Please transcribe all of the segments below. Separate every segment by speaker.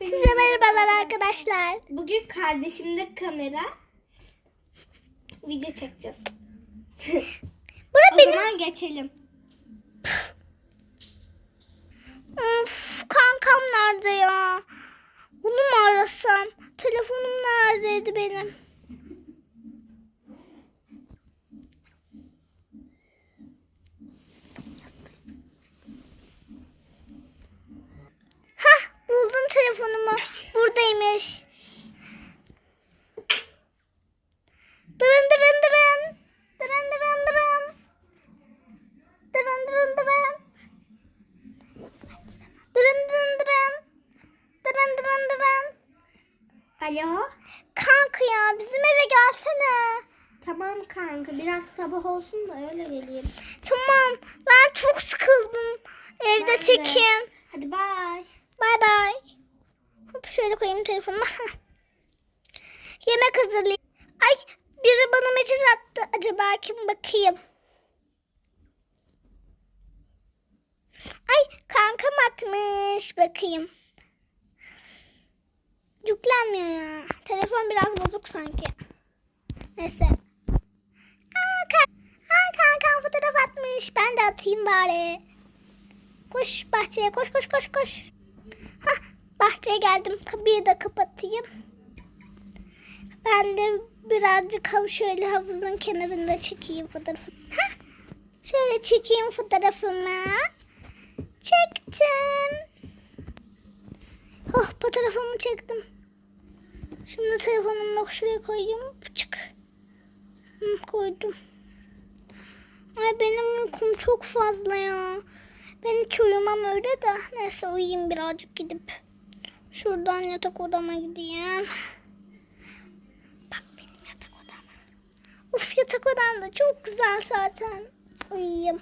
Speaker 1: Size merhabalar arkadaşlar.
Speaker 2: Bugün kardeşimde kamera. Video çekeceğiz.
Speaker 1: Bura
Speaker 2: O
Speaker 1: benim.
Speaker 2: zaman geçelim.
Speaker 1: Of, kankam nerede ya? Onu mu arasam? Telefonum neredeydi benim? Hah buldum telefonumu. Buradaymış. Dırın dırın dırın. Dırın dırın dırın. Dırın dırın dırın. Dırın dırın dırın. Dırın dırın dırın.
Speaker 2: Alo.
Speaker 1: Kanka ya bizim eve gelsene.
Speaker 2: Tamam kanka biraz sabah olsun da öyle geleyim.
Speaker 1: Tamam ben çok sıkıldım. Evde
Speaker 2: Ben
Speaker 1: çekeyim.
Speaker 2: Hadi bay.
Speaker 1: Şöyle koyayım telefonumu. Yemek hazırlayayım. Ay biri bana mesaj attı. Acaba kim bakayım. Ay kankam atmış. Bakayım. Yüklenmiyor ya. Telefon biraz bozuk sanki. Neyse. Aa, kan Aa, kankam fotoğraf atmış. Ben de atayım bari. Koş bahçeye koş koş koş koş. Bahçeye geldim. Kapıyı da kapatayım. Ben de birazcık hav şöyle havuzun kenarında çekeyim fotoğrafı. Şöyle çekeyim fotoğrafımı. Çektim. Oh fotoğrafımı çektim. Şimdi telefonumu şuraya koyayım. Hı, koydum. Ay benim uykum çok fazla ya. Ben hiç uyumam öyle de. Neyse uyuyayım birazcık gidip. Şuradan yatak odama gideyim. Bak benim yatak odama. Uf yatak odam da çok güzel zaten. Uyuyayım.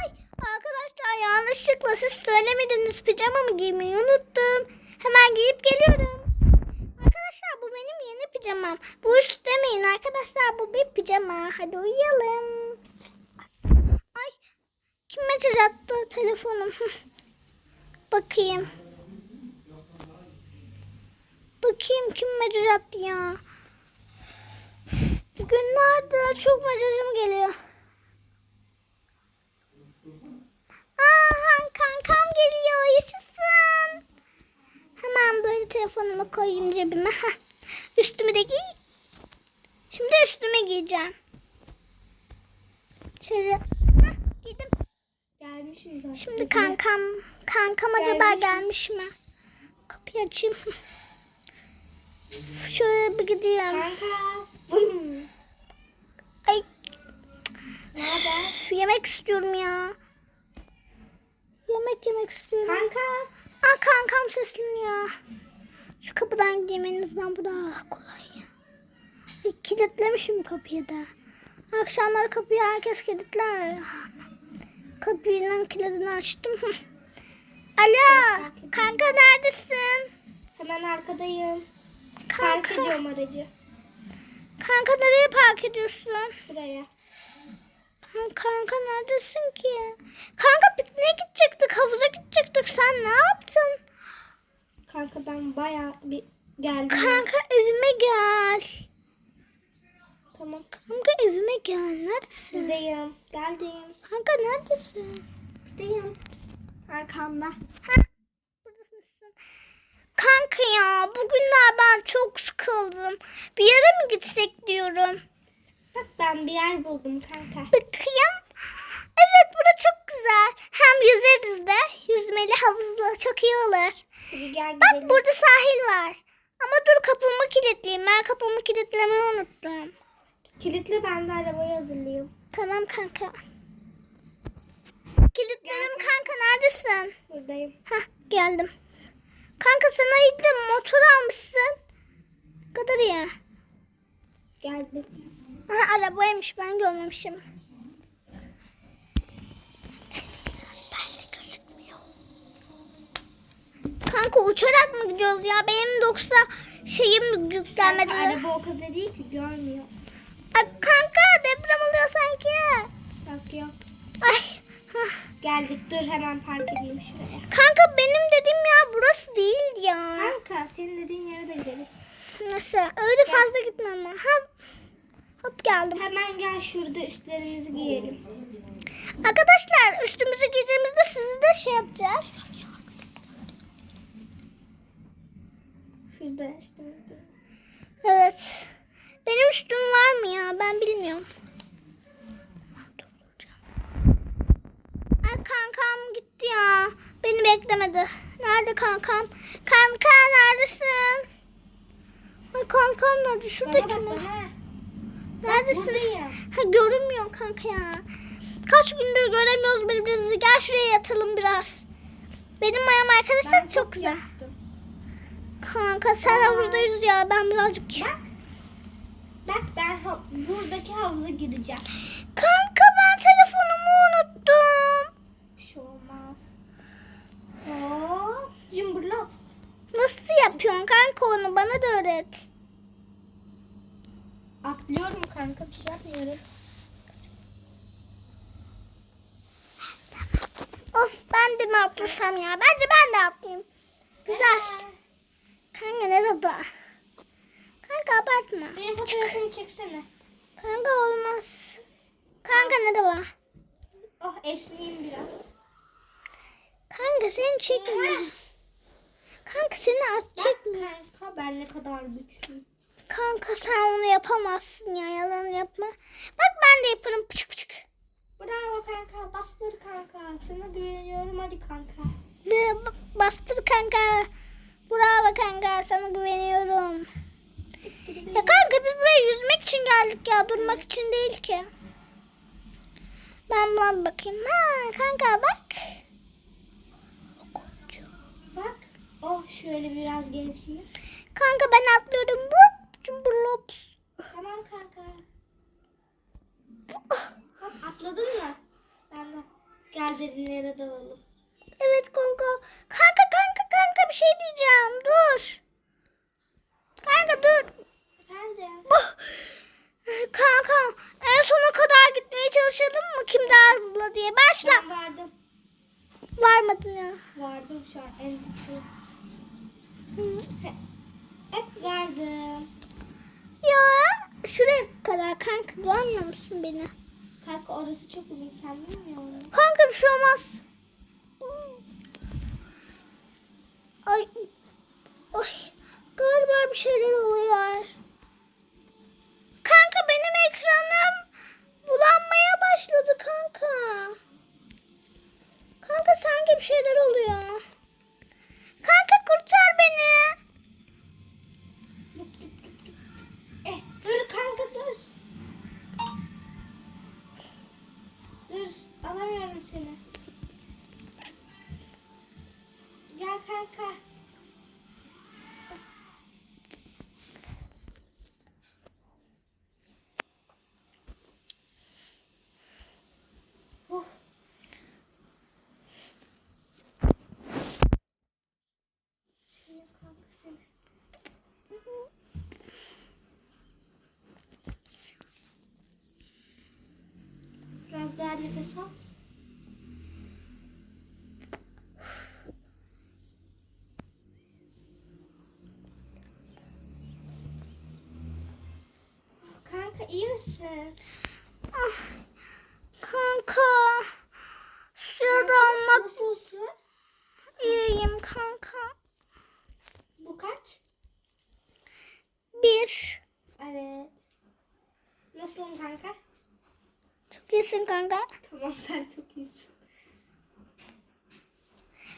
Speaker 1: Ay arkadaşlar yanlışlıkla siz söylemediniz pijamamı giymeyi unuttum. Hemen giyip geliyorum. Arkadaşlar bu benim yeni pijamam. Bu üst demeyin arkadaşlar bu bir pijama. Hadi uyuyalım. Kim mesaj attı telefonum? Bakayım. Bakayım kim mesaj attı ya. Bugünlerde çok mesajım geliyor. Aa, kankam geliyor. Yaşasın. Hemen böyle telefonumu koyayım cebime. Üstümü de giy. Şimdi üstümü giyeceğim. Şöyle.
Speaker 2: Zaten.
Speaker 1: Şimdi kankam. Kankam acaba
Speaker 2: Gelmiş.
Speaker 1: gelmiş mi? Kapıyı açayım. Şöyle bir gideyim.
Speaker 2: Kanka.
Speaker 1: Ay
Speaker 2: Ne haber?
Speaker 1: yemek istiyorum ya. Yemek yemek istiyorum.
Speaker 2: Kanka.
Speaker 1: Aa kankam sesleniyor. Şu kapıdan gideyim en azından bu daha kolay ya. Ay, kilitlemişim kapıyı da. Akşamları kapıyı herkes kilitler. Kapının kilidini açtım. Alo kanka neredesin?
Speaker 2: Hemen arkadayım. Park
Speaker 1: Kanka,
Speaker 2: ediyorum aracı.
Speaker 1: kanka nereye park ediyorsun?
Speaker 2: Buraya.
Speaker 1: Kanka neredesin ki? Kanka pikniğe gidecektik, havuza gidecektik. Sen ne yaptın?
Speaker 2: Kanka ben bayağı bir geldim.
Speaker 1: Kanka evime gel.
Speaker 2: Tamam.
Speaker 1: Kanka evime gel. Neredesin?
Speaker 2: Buradayım. Geldim.
Speaker 1: Kanka neredesin?
Speaker 2: Buradayım. Arkanda.
Speaker 1: Ha, buradasın. Kanka ya bugünler ben çok sıkıldım. Bir yere mi gitsek diyorum.
Speaker 2: Bak ben bir yer buldum kanka.
Speaker 1: Bakayım. Evet burada çok güzel. Hem yüzeriz de. Yüzmeli havuzlu çok iyi olur.
Speaker 2: Hadi gel
Speaker 1: Bak
Speaker 2: gidelim.
Speaker 1: burada sahil var. Ama dur kapımı kilitleyeyim. Ben kapımı kilitlemeyi unuttum.
Speaker 2: Kilitli ben de arabayı hazırlayayım.
Speaker 1: Tamam kanka. Kilitledim kanka neredesin?
Speaker 2: Buradayım.
Speaker 1: Hah geldim. Kanka sen ayıkla motor almışsın. Kadar iyi.
Speaker 2: Geldim.
Speaker 1: Ha, arabaymış ben görmemişim. Kanka uçarak mı gidiyoruz ya? Benim yoksa şeyim yüklenmedi.
Speaker 2: Araba o kadar iyi ki görmüyor.
Speaker 1: Kanka deprem oluyor sanki.
Speaker 2: Bak yok.
Speaker 1: Ay
Speaker 2: Geldik dur hemen park edeyim şuraya.
Speaker 1: Kanka benim dediğim ya burası değil ya.
Speaker 2: Kanka senin dediğin yere de gideriz.
Speaker 1: Nasıl? Öyle fazla gitmem ama. Ha, hop geldim.
Speaker 2: Hemen gel şurada üstlerimizi giyelim.
Speaker 1: Arkadaşlar üstümüzü giydiğimizde sizi de şey yapacağız.
Speaker 2: Şurada üstümüzü.
Speaker 1: Evet. Benim üstüm var mı ya? Ben bilmiyorum. Ay kankam gitti ya. Beni beklemedi. Nerede kankam? Kanka neredesin? Ay kankam nerede? Şuradaki
Speaker 2: Bana
Speaker 1: mi?
Speaker 2: bana.
Speaker 1: Neredesin?
Speaker 2: Buradayım.
Speaker 1: Ha görünmüyor kanka ya. Kaç gündür göremiyoruz birbirimizi. Gel şuraya yatalım biraz. Benim mayam arkadaşlar
Speaker 2: Ben
Speaker 1: çok güzel.
Speaker 2: yaptım.
Speaker 1: Kanka sen havuzda yüz ya. Ben birazcık...
Speaker 2: Bak. Bak ben buradaki havuza gireceğim.
Speaker 1: Kanka ben telefonumu unuttum.
Speaker 2: Bir şey olmaz. Hop. Cımbırlaps.
Speaker 1: Nasıl yapıyorsun kanka onu? Bana da öğret.
Speaker 2: Atlıyorum kanka bir şey yapmıyorum.
Speaker 1: Of ben de mi atlasam ya? Bence ben de atlayayım. Güzel. Kanka ne baba? Kanka abartma.
Speaker 2: Benim fotoğrafımı çeksene.
Speaker 1: Kanka olmaz. Kanka ne baba?
Speaker 2: Oh esneyeyim biraz.
Speaker 1: Kanka seni çekmiyorum. Kanka seni at
Speaker 2: Bak
Speaker 1: çekmiyor.
Speaker 2: kanka ben ne kadar güçlüyüm.
Speaker 1: Kanka sen onu yapamazsın ya yalan yapma. Bak ben de yaparım pıçık pıçık.
Speaker 2: Bravo kanka bastır kanka. Sana güveniyorum hadi kanka.
Speaker 1: Bastır kanka. Bravo kanka sana güveniyorum. Ya kanka biz buraya yüzmek için geldik ya durmak için değil ki. Ben buna bakayım. Ha kanka bak.
Speaker 2: Bak. Oh şöyle biraz gevşeyim.
Speaker 1: Kanka ben atlıyorum. Bup, cumburlop.
Speaker 2: Tamam kanka. Hop atladın mı? Ben de. Gel derinlere dalalım.
Speaker 1: Evet kanka. Kanka kanka kanka bir şey diyeceğim. Dur. Kanka dur.
Speaker 2: Efendim.
Speaker 1: Oh. Kanka en sona kadar gitmeye çalışalım mı? Kim daha hızlı diye. Başla.
Speaker 2: Ben vardım.
Speaker 1: Varmadın ya.
Speaker 2: Vardım şu an en dipte. Hep vardım.
Speaker 1: Kadar kanka görmüyor musun beni?
Speaker 2: Kanka orası çok uzun sen bilmiyor musun?
Speaker 1: Kanka bir şey olmaz. Ay. Ay. Galiba bir şeyler oluyor. Kanka benim ekranım bulanmaya başladı kanka. Kanka sanki bir şeyler oluyor. Kanka kurtar beni.
Speaker 2: Nefes al. Kanka iyi misin?
Speaker 1: Ah, kanka. Suya dalmak
Speaker 2: Nasılsın?
Speaker 1: iyiyim kanka.
Speaker 2: Bu kaç?
Speaker 1: Bir.
Speaker 2: Evet. Nasılsın kanka?
Speaker 1: İyisin kanka.
Speaker 2: Tamam sen çok iyisin.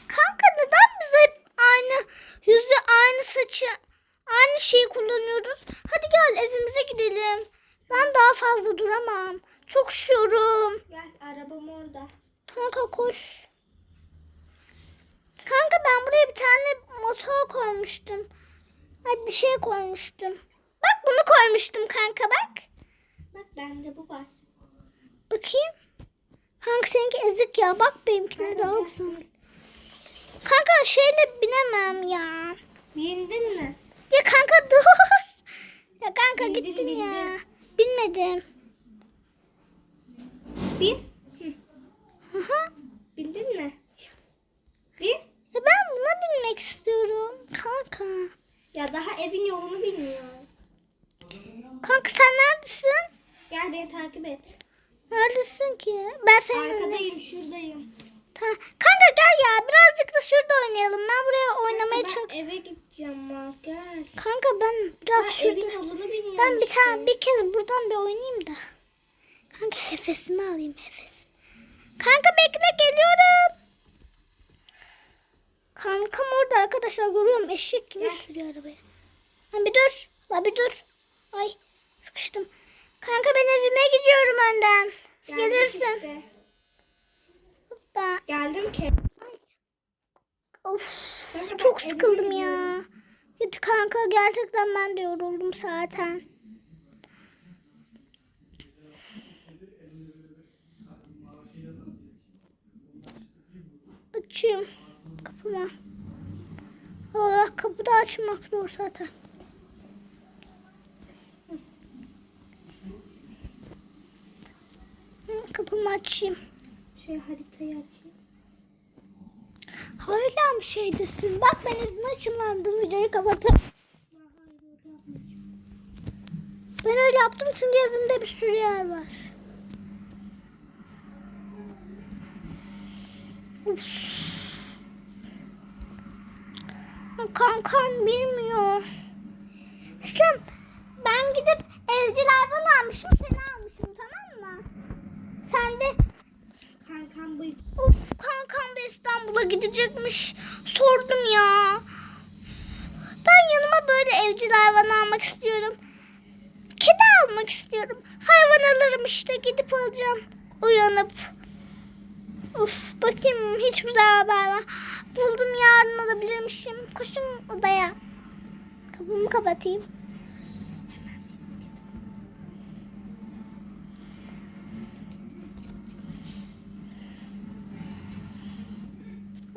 Speaker 1: Kanka neden biz hep aynı yüzü aynı saçı aynı şeyi kullanıyoruz? Hadi gel evimize gidelim. Ben daha fazla duramam. Çok üşüyorum.
Speaker 2: Gel arabam orada.
Speaker 1: Kanka koş. Kanka ben buraya bir tane motor koymuştum. Ay bir şey koymuştum. Bak bunu koymuştum kanka bak.
Speaker 2: Bak bende bu var.
Speaker 1: Bakayım. Kanka seninki ezik ya. Bak benimkine daha güzel. Kanka şeyle binemem ya.
Speaker 2: Bindin mi?
Speaker 1: Ya kanka dur. Ya kanka
Speaker 2: Bindin,
Speaker 1: gittin ya.
Speaker 2: bindin.
Speaker 1: Bilmedim.
Speaker 2: Bin.
Speaker 1: Ha, Aha.
Speaker 2: Bindin mi? Bin.
Speaker 1: Ya ben buna binmek istiyorum. Kanka.
Speaker 2: Ya daha evin yolunu bilmiyor.
Speaker 1: Kanka sen neredesin?
Speaker 2: Gel beni takip et.
Speaker 1: Neredesin ki? Ben senin önüne-
Speaker 2: Arkadayım şuradayım.
Speaker 1: Tamam. Kanka gel ya birazcık da şurada oynayalım. Ben buraya oynamaya
Speaker 2: ben
Speaker 1: çok...
Speaker 2: eve gideceğim bak gel.
Speaker 1: Kanka ben biraz
Speaker 2: Ben
Speaker 1: şurada...
Speaker 2: evin yolunu bilmiyorum
Speaker 1: Ben bir
Speaker 2: işte.
Speaker 1: tane bir kez buradan bir oynayayım da. Kanka hefesimi alayım hefes. Kanka bekle geliyorum. Kankam orada arkadaşlar görüyorum eşek gibi
Speaker 2: Gel.
Speaker 1: sürüyor arabayı. Lan bir dur. La bir dur. Ay sıkıştım. Kanka ben evime gidiyorum önden.
Speaker 2: Geldik
Speaker 1: Gelirsin.
Speaker 2: Işte.
Speaker 1: Ben...
Speaker 2: Geldim ki.
Speaker 1: Of,
Speaker 2: Kanka
Speaker 1: çok sıkıldım ya. Git kanka gerçekten ben de yoruldum zaten. Açayım kapımı. Allah kapıda açmak zor zaten. Kapımı açayım.
Speaker 2: Şey haritayı açayım.
Speaker 1: Hala mı şeydesin? Bak ben evime ışınlandım. Videoyu kapatın.
Speaker 2: Ben öyle
Speaker 1: yaptım çünkü evimde bir sürü yer var. Kankam bilmiyor. İslam ben gidip evcil hayvan almışım seni almışım tamam mı? Sen de
Speaker 2: Kankam bu.
Speaker 1: Of kankam da İstanbul'a gidecekmiş. Sordum ya. Ben yanıma böyle evcil hayvan almak istiyorum. Kedi almak istiyorum. Hayvan alırım işte gidip alacağım. Uyanıp. Uf bakayım hiç güzel haber var. Buldum yarın alabilirmişim. Koşun odaya. Kapımı kapatayım.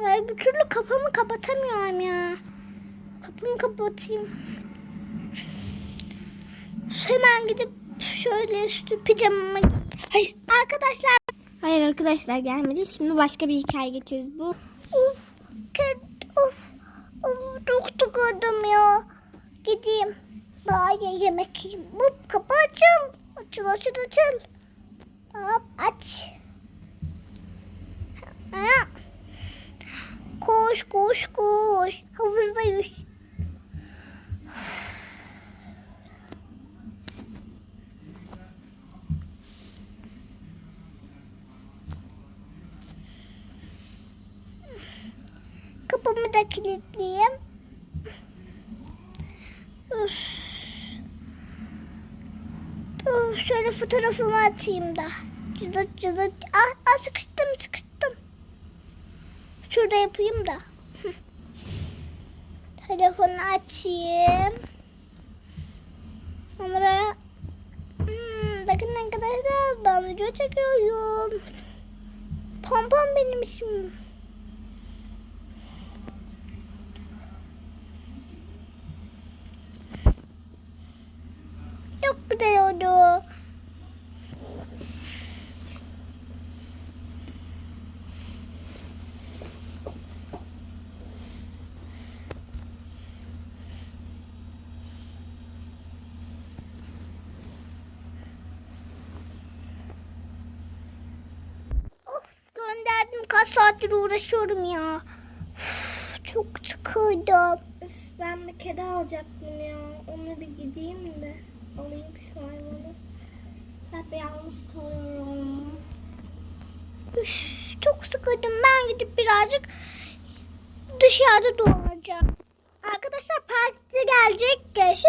Speaker 1: Ay bir türlü kapımı kapatamıyorum ya. Kapımı kapatayım. Hemen gidip şöyle üstü pijamamı Hayır arkadaşlar.
Speaker 2: Hayır arkadaşlar gelmedi. Şimdi başka bir hikaye geçiyoruz. Bu
Speaker 1: Of, ked, of, of, çok sıkıldım ya. Gideyim. Bari yemek yiyeyim. Hop kapı açıl. Açıl açıl açıl. Hop aç. Ha. Koş koş koş. Havuzda yüz. Kapımı da kilitleyeyim. Üf. Dur, şöyle fotoğrafımı atayım da. Cıdıt cıdıt. Ah, ah sıkıştım sıkıştım. Şurada yapayım da. Telefonu açayım. Sonra hmm, bakın arkadaşlar ben video çekiyorum. Pompon benim ismim. Çok güzel oldu. Of gönderdim kaç saattir uğraşıyorum ya. Üf, Çok sıkıldım.
Speaker 2: Üf, ben bir kedi alacaktım ya. Ona bir gideyim de alayım şu hayvanı. Hep yalnız kalıyorum.
Speaker 1: Üf, çok sıkıldım. Ben gidip birazcık dışarıda dolanacağım. Arkadaşlar parti gelecek. Görüşürüz.